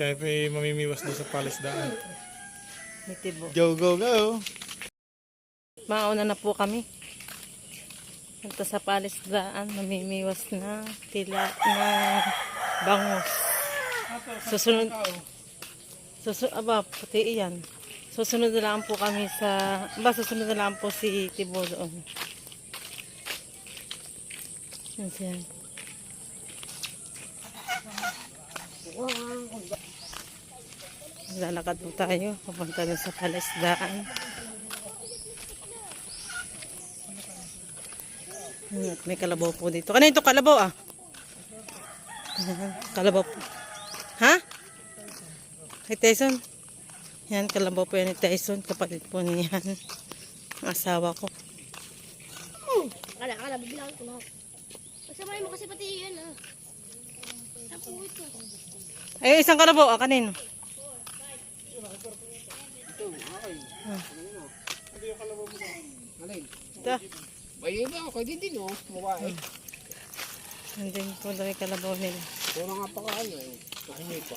kaya pa mamimiwas doon sa palisdaan. Mitibo. Go, go, go! Mauna na po kami. Punta sa palisdaan, namimiwas na tila ng bangus. Susunod, susunod, aba, puti iyan. Susunod na lang po kami sa, ba, susunod na lang po si Tibo doon. Yan siya. Lalakad po tayo, papunta na sa palisdaan. At may kalabaw po dito. Ano ito kalabaw ah? Kalabaw po. Ha? Kay Tyson? Yan, kalabaw po yan ni Tyson. Kapatid po niyan. Ang asawa ko. Kala, kala, biglaan ko. Pagsamahin mo kasi pati yan ah. Ako ito. Ay, isang kalabaw ah, kanino? Ito. Ay, iba ako din din, oh. Nandun po daw yung kalabaw nila. Puro nga pa kaano, eh. Pahingi pa.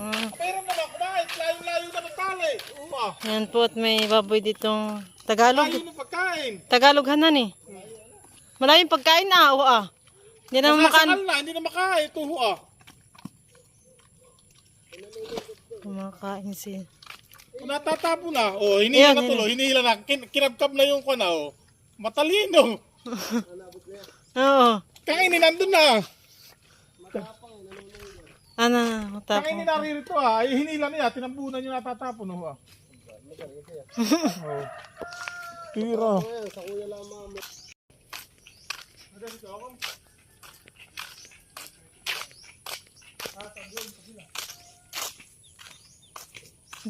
Mm. Pero naman kumain, layo-layo na ng tali. Oo, Yan po at may baboy ditong Tagalog. pagkain. Tagalog hanan eh. Malayong pagkain na, oo ah. Hindi na makan. Na, hindi na makain. Tuho ah. Kumakain siya. Natatapo na, oh, hinihila na tuloy, hinihila na, kin kinabkab na yung kuna, oh. Matalino. Oo. Kainin nandun na. Ano, matapos. Kainin naririto ah. Ay, hinila niya, tinambunan yung natatapon, oh. ah. Tira.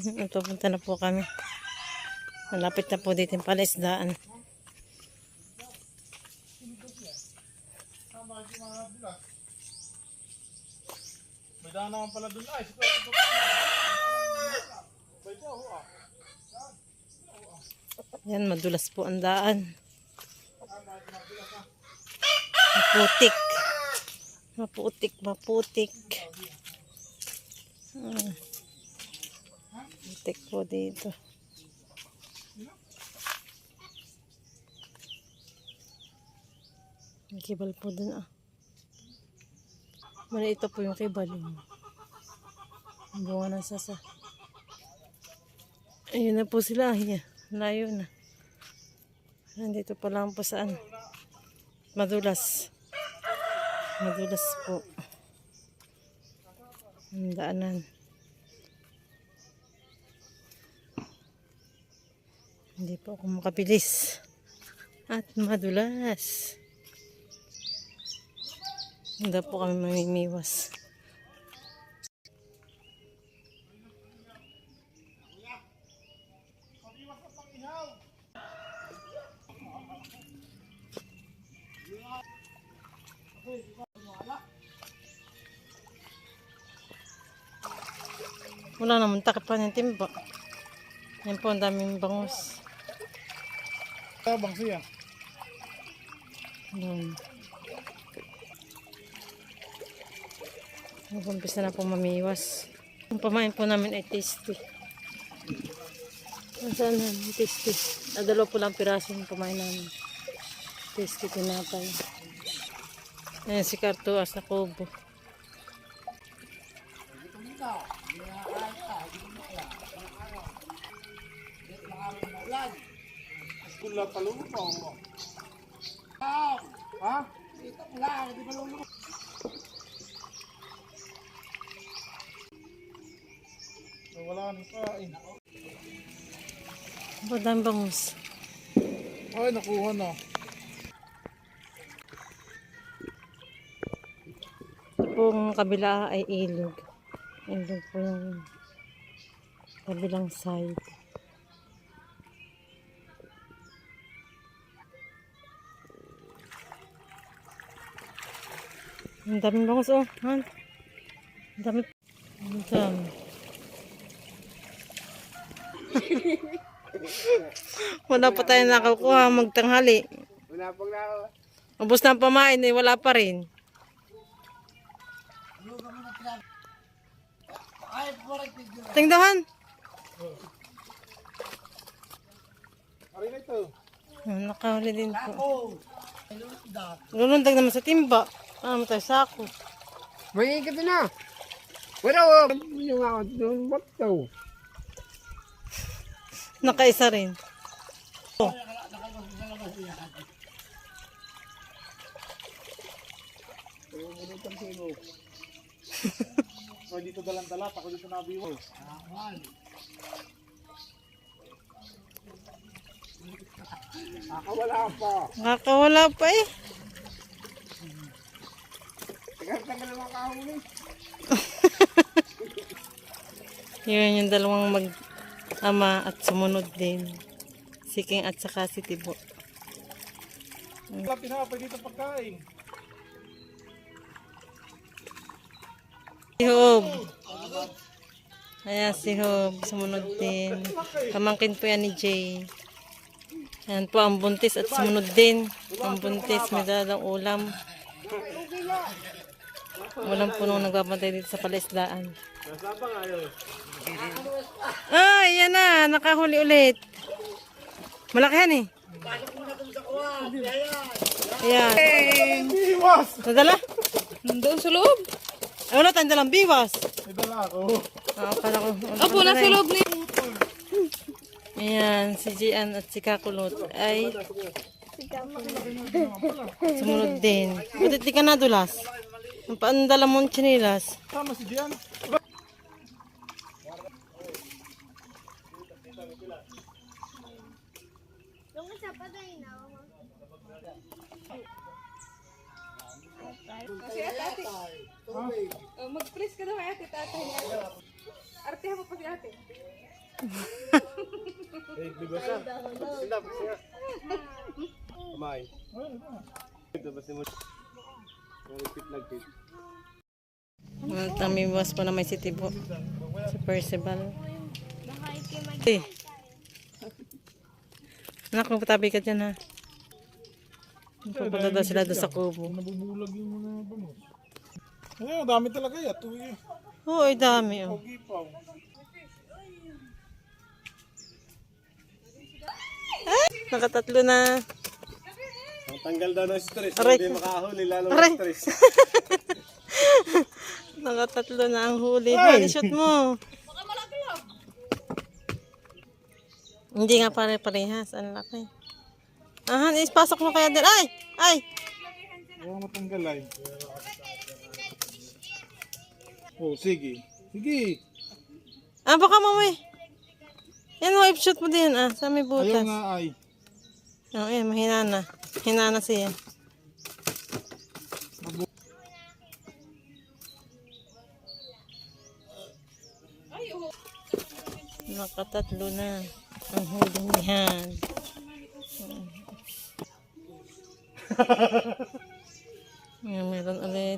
Ito, punta na po kami. Malapit na po dito yung palaisdaan. May daan naman pala dun. Ay, sito, sito. Bay po, oh, ah. Yan, madulas po ang daan. Maputik. Maputik, maputik. Ah. Maputik po dito. May kibal po dun ah. Mali ito po yung kibal. Yung bunga ng sasa. Ayun na po sila. Ayan. Layo na. Nandito pa lang po saan. Madulas. Madulas po. Ang daanan. Hindi po ako makabilis. At madulas. Hindi po kami mamimiwas. Wala naman takip pa ng timba. Yan po ang daming bangus. Tabang siya. Doon. Nag-umpisa na po mamiwas. Ang pamain po namin ay tasty. Nasaan na? Yung Tasty. Nadalo po lang piraso yung pamain namin. Tasty tinapay. Ayan si Karto sa kubo. Kula talong pa, oh. Ha? Ito lang, di ba lulunod? wala nang kain. Madami bangus. Ay, nakuha na. Pong kabila ay ilog. Ilog po yung kabilang side. Ang daming bangus oh. Han. Ang dami. Ang dami. wala pa tayo nakakuha magtanghali. Wala pang na... Ubus na ang pamain eh, wala pa rin. Tingdahan. Ari na ito. Oh, nakahuli din po. Lulundag naman sa timba. Ano tayo sako. May ikot na. Wala, wala. Yung ako, yung what daw? Nakaisa rin. Oh. Ay, dito dalang dalat. Ako dito nabiwas. Nakawala pa. Nakakawala pa eh. Yun yung dalawang mag-ama at sumunod din. Si King at saka si Tibo. Wala pinapay dito pagkain. Si Hob. Ayan si Hob. Sumunod din. Pamangkin po yan ni Jay. Ayan po ang buntis at sumunod din. Ang buntis may dalang ulam. Ulam po nung nagbabantay dito sa palaisdaan. Ah, yan na. Nakahuli ulit. Malaki yan eh. Ayan. Iwas! Nadala? Doon sa loob. Ay, wala tayong dalang biwas. May dala ako. Ah, akala ko. Opo, nasa loob na Ayan, si Gian at si Kakulot ay sumunod din. Buti di ka nadulas. Ang paandala mo ang chinilas. Tama si Dian. Na. Mag-press ka daw kay ate tatay niya. Arte mo pa si ate. Kumain. Ito ba si mo? Ang tamiwas po na may si Tibo. Si Percival. Eh. Anak, magpatabi ka dyan ha. Pupunta daw sila doon sa kubo. Nabubulag yung mga bangus. Ay, dami talaga yan. Tuwi. Oo, ay dami oh. Pogi pa. Nakatatlo na. Ang tanggal daw ng stress. Aray. Hindi makahuli lalo Aray. ng stress. Nakatatlo na ang huli. Ay, shoot mo. Hindi nga pare-parehas. Ang laki. Ahan, ispasok mo kaya din. Ay! Ay! Huwag matanggal ay. Oh, sige. Sige. Ah, baka mamay. Yan o, shoot mo din. Ah, sa may Ayaw butas. nga ay. Oo, yan, mahina na. Hina na siya. Nakatatlo na ang huli niyan. Yan, meron ulit.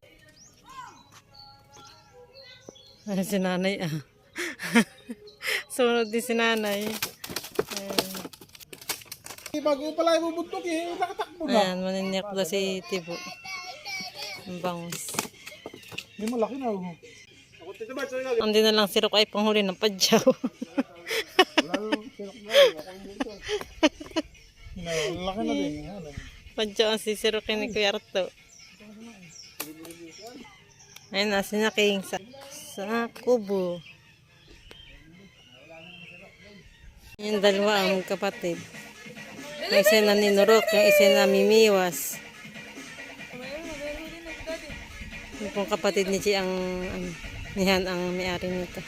Ay, si nanay ah. Sunod din si nanay. Eh, Bago pala ibubuntok eh. Nakatakbo na. Ayan, maniniyak daw si Tibo. Ang bangus. May malaki na. Oh. Hindi na lang sirok ay panghuli ng padyaw. Malaki na din. Ano? padyaw ang sisirokin ni Kuya Arto. Ayun na, sinaking sa, sa kubo. Yung dalawa ang magkapatid. Yung isa na ninurok, yung isa na mimiwas. Yung pong kapatid ni Chi ang, ang nihan ang may-ari nito.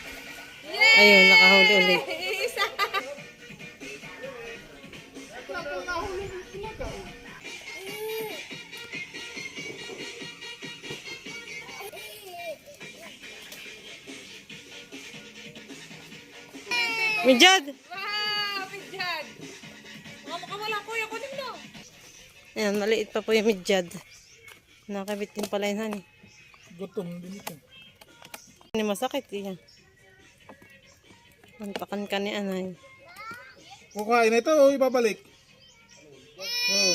Ayun, nakahuli ulit. Mijad! Ayan, maliit pa po yung midyad. Nakabit din pala yun, honey. Gutom din ito. Hindi masakit, yan. Antakan ka ni anay. Kukain na ito ibabalik? Oo.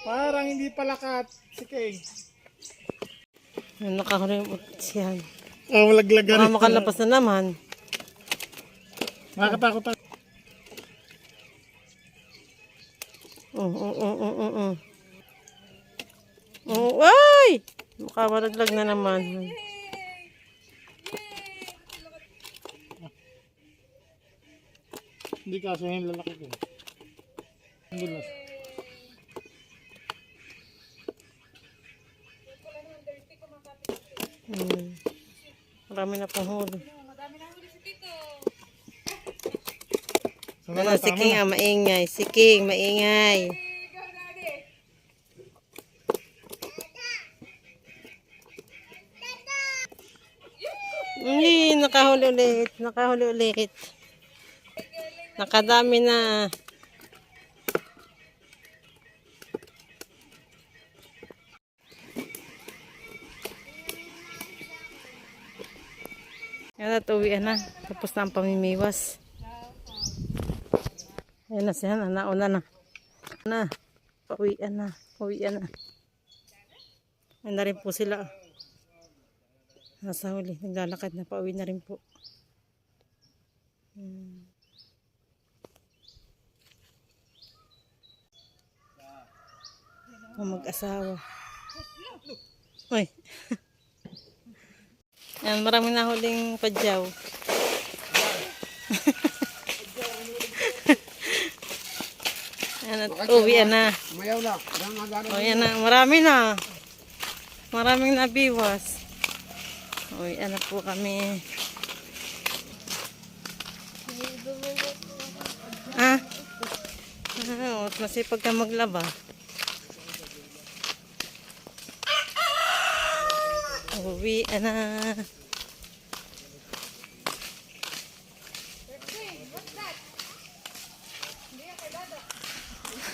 Parang hindi palakat si King. Ayan, nakahuli yung siyan. Oh, malaglag Baka makalapas na naman. Nakakatakot ako. Oo, oo, oo, oo, oo. Oo, ay! Makamalaglag na naman. Hindi kaso yung lalaki ko. Ang dulas. Hmm. Marami na pong huli. So, Ano, si King ah, maingay. Si King, maingay. Hindi, nakahuli ulit. Nakahuli ulit. Nakadami na. Yan at uwian na. Tapos na ang pamimiwas. Ayan na siya. Nauna na. Na. Pauwian na. Pauwian na. Ayan na rin po sila. Nasa huli. Naglalakad na. Pauwi na rin po. Hmm. Ang mag-asawa. Uy. Yan, marami na huling padyaw. Yan, at uwi na. Ang gano'n. O yan na, marami na. Maraming nabiwas. Uy, ano po kami. Ah? Ah, oh, masipag ka maglaba. Uwi na.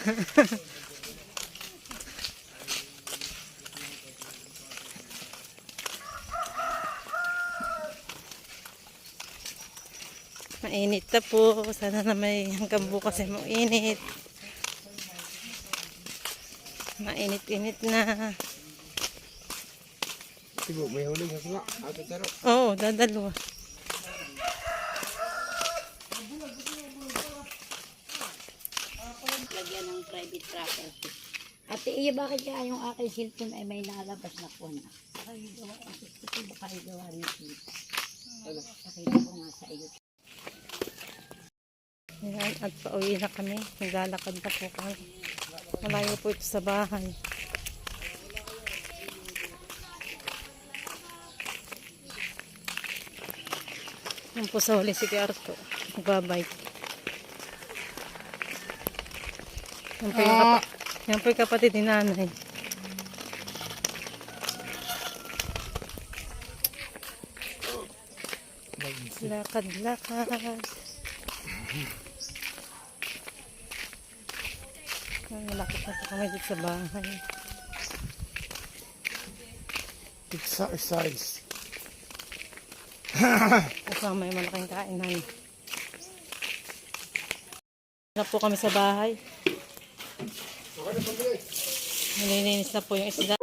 Mainit na po. Sana na may hanggang bukas ay mainit. Mainit-init na. Sigo, may huli sa sula. Ate Tero. Oo, dadalawa. Private tracker. Ate iya, bakit kaya yung aking cellphone ay may nalabas na po na? Pakagawa, gusto ko pakagawa rin ito. Pakita ko nga sa iyo. Ayan, at pauwi na kami. Naglalakad na po kami. Malayo po ito sa bahay. Yan po sa huli si Arto. Nagbabike. Yan po yung, kapa- yan po yung kapatid ni nanay. Lakad-lakad. Malapit na po kami dito sa bahay. Exercise. Kasama yung malaking kainan. Na po kami sa bahay. Nililinis na po yung isda.